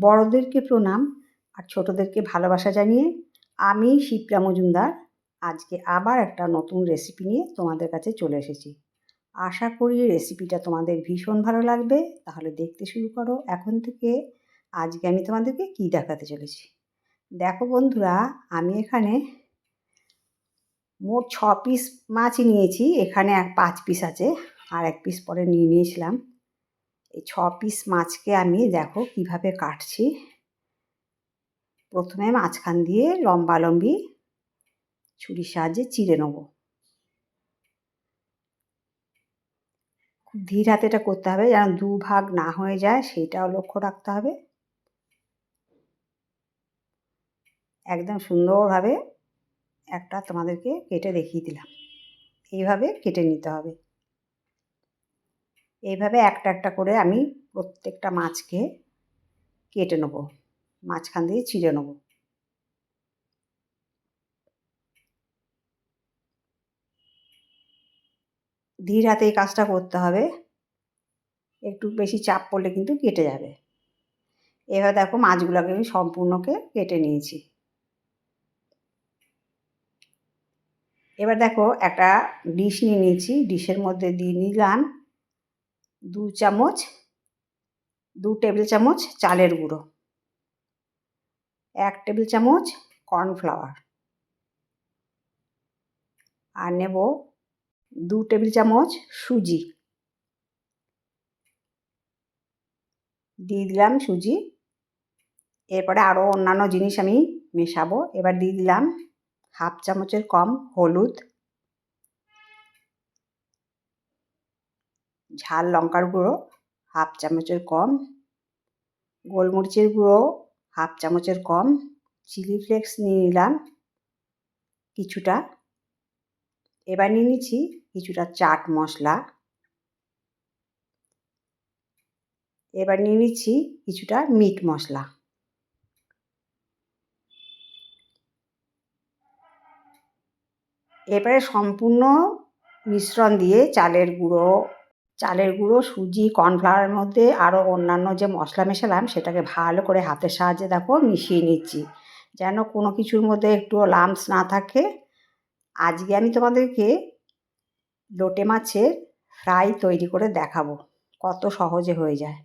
বড়দেরকে প্রণাম আর ছোটোদেরকে ভালোবাসা জানিয়ে আমি শিপ্রা মজুমদার। আজকে আবার একটা নতুন রেসিপি নিয়ে তোমাদের কাছে চলে এসেছি। আশা করি রেসিপিটা তোমাদের ভীষণ ভালো লাগবে। তাহলে দেখতে শুরু করো এখন থেকে। আজকে আমি তোমাদেরকে কী দেখাতে চলেছি? দেখো বন্ধুরা, আমি এখানে মোট ছ পিস মাছই নিয়েছি। এখানে এক পাঁচ পিস আছে। আর এক পিস পরে নিয়ে নিয়েছিলাম। এই ছ পিস মাছকে আমি দেখো কীভাবে কাটছি। প্রথমে মাঝখান দিয়ে লম্বা লম্বি ছুরির সাহায্যে চিড়ে নেব। খুব ধীর হাতে এটা করতে হবে যেন দু ভাগ না হয়ে যায়, সেটাও লক্ষ্য রাখতে হবে। একদম সুন্দরভাবে একটা তোমাদেরকে কেটে দেখিয়ে দিলাম। এইভাবে কেটে নিতে হবে। এইভাবে একটা একটা করে আমি প্রত্যেকটা মাছকে কেটে নেব। মাঝখান দিয়ে ছিঁড়ে নেব। ধীর হাতে এই কাজটা করতে হবে। একটু বেশি চাপ পড়লে কিন্তু কেটে যাবে। এবার দেখো মাছগুলোকে আমি সম্পূর্ণকে কেটে নিয়েছি। এবার দেখো একটা ডিশ নিয়ে নিয়েছি। ডিশের মধ্যে দিয়ে নিলাম দু চামচ, দু টেবিল চামচ চালের গুঁড়ো, এক টেবিল চামচ কর্নফ্লাওয়ার আর নেব দু টেবিল চামচ সুজি। দিয়ে দিলাম সুজি। এরপরে আরও অন্যান্য জিনিস আমি মেশাবো। এবার দিয়ে দিলাম হাফ চামচের কম হলুদ। ঝাল লঙ্কার গুঁড়ো, হাফ চামচের কম, গোলমরিচের গুঁড়ো, হাফ চামচের কম, চিলি ফ্লেক্স নিয়ে নিলাম কিছুটা। এবার নিয়ে নিচ্ছি কিছুটা চাট মশলা। এবার নিয়ে নিচ্ছি কিছুটা মিট মশলা। এবারে সম্পূর্ণ মিশ্রণ দিয়ে চালের গুঁড়ো চালের গুঁড়ো, সুজি, কর্নফ্লাওয়ারের মধ্যে আরও অন্যান্য যে মশলা মেশালাম সেটাকে ভালো করে হাতের সাহায্যে দেখো মিশিয়ে নিচ্ছি। যেন কোনো কিছুর মধ্যে একটু লামস না থাকে। আজকে আমি তোমাদেরকে লোটে মাছের ফ্রাই তৈরি করে দেখাবো, কত সহজে হয়ে যায়।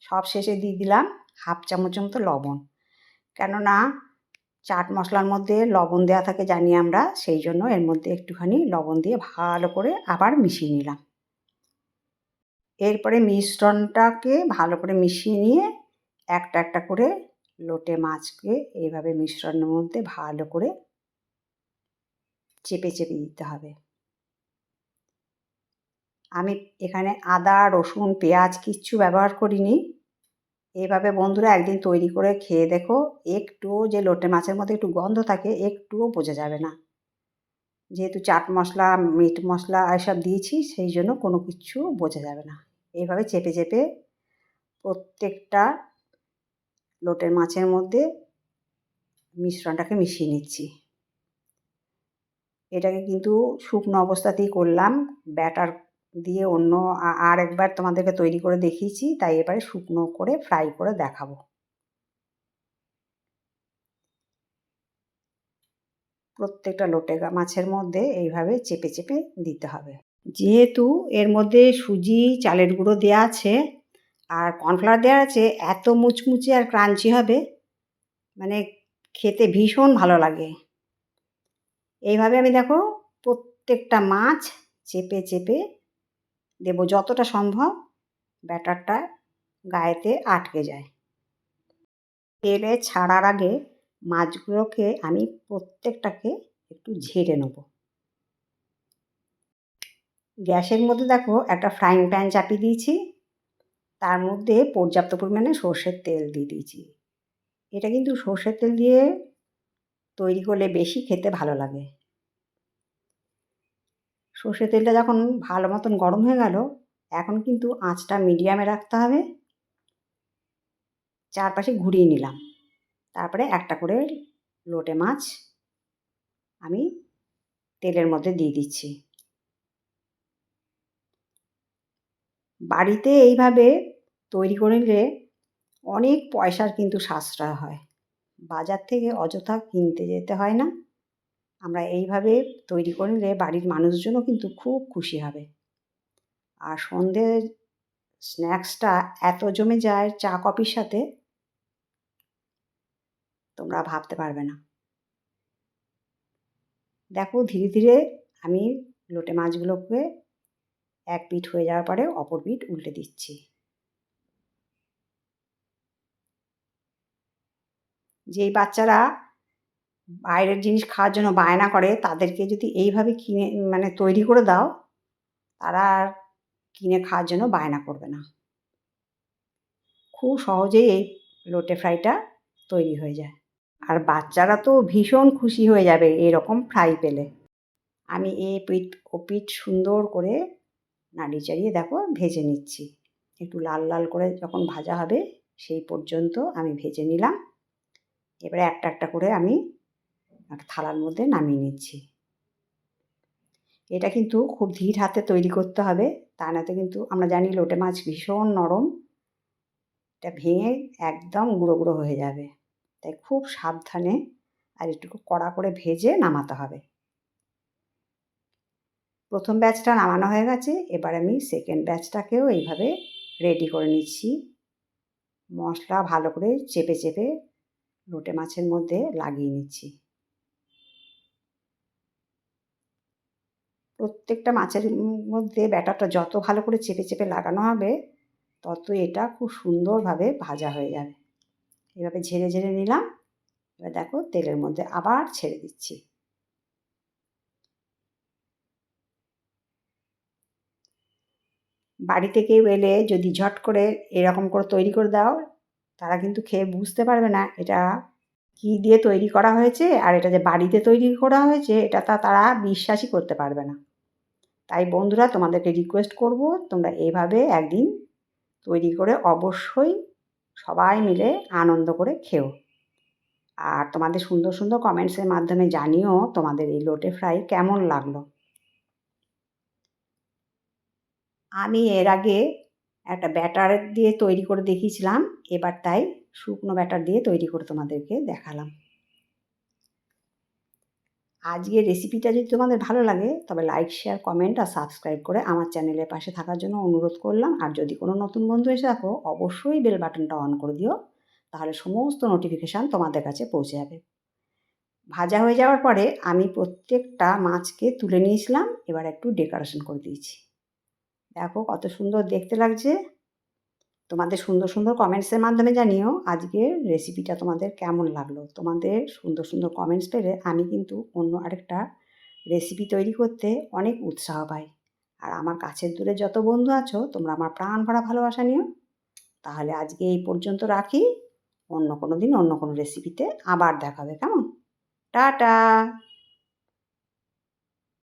সব শেষে দিয়ে দিলাম হাফ চামচ মতো লবণ। কেননা চাট মশলার মধ্যে লবণ দেওয়া থাকে জানি আমরা, সেই জন্য এর মধ্যে একটুখানি লবণ দিয়ে ভালো করে আবার মিশিয়ে নিলাম। এরপরে মিশ্রণটাকে ভালো করে মিশিয়ে নিয়ে একটা একটা করে লোটে মাছকে এইভাবে মিশ্রণের মধ্যে ভালো করে চেপে চেপে দিতে হবে। আমি এখানে আদা, রসুন, পেঁয়াজ কিচ্ছু ব্যবহার করিনি। এভাবে বন্ধুরা একদিন তৈরি করে খেয়ে দেখো একটুও যে লোটে মাছের মধ্যে একটু গন্ধ থাকে একটুও বোঝা যাবে না। যেহেতু চাট মশলা, মিট মশলা এসব দিয়েছি, সেই জন্য কোনো কিছু বোঝা যাবে না। এইভাবে চেপে চেপে প্রত্যেকটা লোটের মাছের মধ্যে মিশ্রণটাকে মিশিয়ে নিচ্ছি। এটাকে কিন্তু শুকনো অবস্থাতেই করলাম। ব্যাটার দিয়ে অন্য আর একবার তোমাদেরকে তৈরি করে দেখিয়েছি, তাই এবারে শুকনো করে ফ্রাই করে দেখাবো। প্রত্যেকটা লোটে মাছের মধ্যে এইভাবে চেপে চেপে দিতে হবে। যেহেতু এর মধ্যে সুজি, চালের গুঁড়ো দেওয়া আছে আর কর্নফ্লাওয়ার দেওয়া আছে, এত মুচমুচে আর ক্রাঞ্চি হবে মানে খেতে ভীষণ ভালো লাগে। এইভাবে আমি দেখো প্রত্যেকটা মাছ চেপে চেপে দেব, যতটা সম্ভব ব্যাটারটা গায়েতে আটকে যায়। তেলে ছাড়ার আগে মাছগুলোকে আমি প্রত্যেকটাকে একটু ঝেড়ে নেব। গ্যাসের মধ্যে দেখো একটা ফ্রাইং প্যান চাপিয়ে দিয়েছি। তার মধ্যে পর্যাপ্ত পরিমাণে সর্ষের তেল দিয়ে দিয়েছি। এটা কিন্তু সর্ষের তেল দিয়ে তৈরি করলে বেশি খেতে ভালো লাগে। সর্ষের তেলটা যখন ভালো মতন গরম হয়ে গেল, এখন কিন্তু আঁচটা মিডিয়ামে রাখতে হবে। চারপাশে ঘুরিয়ে নিলাম। তারপরে একটা করে লোটে মাছ আমি তেলের মধ্যে দিয়ে দিচ্ছি। বাড়িতে এইভাবে তৈরি করে নিলে অনেক পয়সার কিন্তু সাশ্রয় হয়। বাজার থেকে অযথা কিনতে যেতে হয় না। আমরা এইভাবে তৈরি করে নিলে বাড়ির মানুষজনও কিন্তু খুব খুশি হবে। আর সন্ধ্যের স্ন্যাক্সটা এত জমে যায় চা, কফির সাথে, তোমরা ভাবতে পারবে না। দেখো, ধীরে ধীরে আমি লোটে মাছগুলোকে এক পিঠ হয়ে যাওয়ার পরে অপর পিঠ উল্টে দিচ্ছি। যেই বাচ্চারা বাইরের জিনিস খাওয়ার জন্য বায়না করে, তাদেরকে যদি এইভাবে কিনে মানে তৈরি করে দাও, তারা আর কিনে খাওয়ার জন্য বায়না করবে না। খুব সহজেই এই লোটে ফ্রাইটা তৈরি হয়ে যায়। আর বাচ্চারা তো ভীষণ খুশি হয়ে যাবে এরকম ফ্রাই পেলে। আমি এই পিঠ, ও পিঠ সুন্দর করে নাড়িয়ে চাড়িয়ে দেখো ভেজে নিচ্ছি। একটু লাল লাল করে যখন ভাজা হবে সেই পর্যন্ত আমি ভেজে নিলাম। এবারে একটা একটা করে আমি একটা থালার মধ্যে নামিয়ে নিচ্ছি। এটা কিন্তু খুব ধীর হাতে তৈরি করতে হবে, তা নাতে কিন্তু আমরা জানি লোটে মাছ ভীষণ নরম। এটা ভেঙে একদম গুঁড়ো গুঁড়ো হয়ে যাবে। তাই খুব সাবধানে আর একটু কড়া করে ভেজে নামাতে হবে। প্রথম ব্যাচটা নামানো হয়ে গেছে, এবার আমি সেকেন্ড ব্যাচটাকেও এইভাবে রেডি করে নিচ্ছি। মশলা ভালো করে চেপে চেপে লোটে মাছের মধ্যে লাগিয়ে নিচ্ছি। প্রত্যেকটা মাছের মধ্যে ব্যাটারটা যত ভালো করে চেপে চেপে লাগানো হবে, তত এটা খুব সুন্দরভাবে ভাজা হয়ে যাবে। এভাবে ঝেড়ে ঝেড়ে নিলাম। এবার দেখো তেলের মধ্যে আবার ছেড়ে দিচ্ছি। বাড়িতে কেউ এলে যদি ঝট করে এরকম করে তৈরি করে দাও, তারা কিন্তু খেয়ে বুঝতে পারবে না এটা কী দিয়ে তৈরি করা হয়েছে আর এটা যে বাড়িতে তৈরি করা হয়েছে, এটা তা তারা বিশ্বাসই করতে পারবে না। তাই বন্ধুরা, তোমাদেরকে রিকোয়েস্ট করব তোমরা এইভাবে একদিন তৈরি করে অবশ্যই সবাই মিলে আনন্দ করে খেও। আর তোমাদের সুন্দর সুন্দর কমেন্টসের মাধ্যমে জানিও তোমাদের এই লোটে ফ্রাই কেমন লাগল। আমি এর আগে একটা ব্যাটার দিয়ে তৈরি করে দেখিয়েছিলাম, এবার তাই শুকনো ব্যাটার দিয়ে তৈরি করে তোমাদেরকে দেখালাম। আজকের রেসিপিটা যদি তোমাদের ভালো লাগে, তবে লাইক শেয়ার কমেন্ট আর সাবস্ক্রাইব করে আমার চ্যানেলের পাশে থাকার জন্য অনুরোধ করলাম। আর যদি কোনো নতুন বন্ধু এসে থাকো, অবশ্যই বেল বাটনটা অন করে দিও, তাহলে সমস্ত নোটিফিকেশান তোমাদের কাছে পৌঁছে যাবে। ভাজা হয়ে যাওয়ার পরে আমি প্রত্যেকটা মাছকে তুলে নিয়েছিলাম, এবার একটু ডেকোরেশন করে দিয়েছি। দেখো কত সুন্দর দেখতে লাগছে। তোমাদের সুন্দর সুন্দর কমেন্টসের মাধ্যমে জানিও আজকের রেসিপিটা তোমাদের কেমন লাগল। তোমাদের সুন্দর সুন্দর কমেন্টস পেলে আমি কিন্তু অন্য আরেকটা রেসিপি তৈরি করতে অনেক উৎসাহ পাই। আর আমার কাছের দূরে যত বন্ধু আছো, তোমরা আমার প্রাণ ভরা ভালোবাসা নিও। তাহলে আজকে এই পর্যন্ত রাখি। অন্য কোনো দিন অন্য কোনো রেসিপিতে আবার দেখাবে, কেমন? টাটা!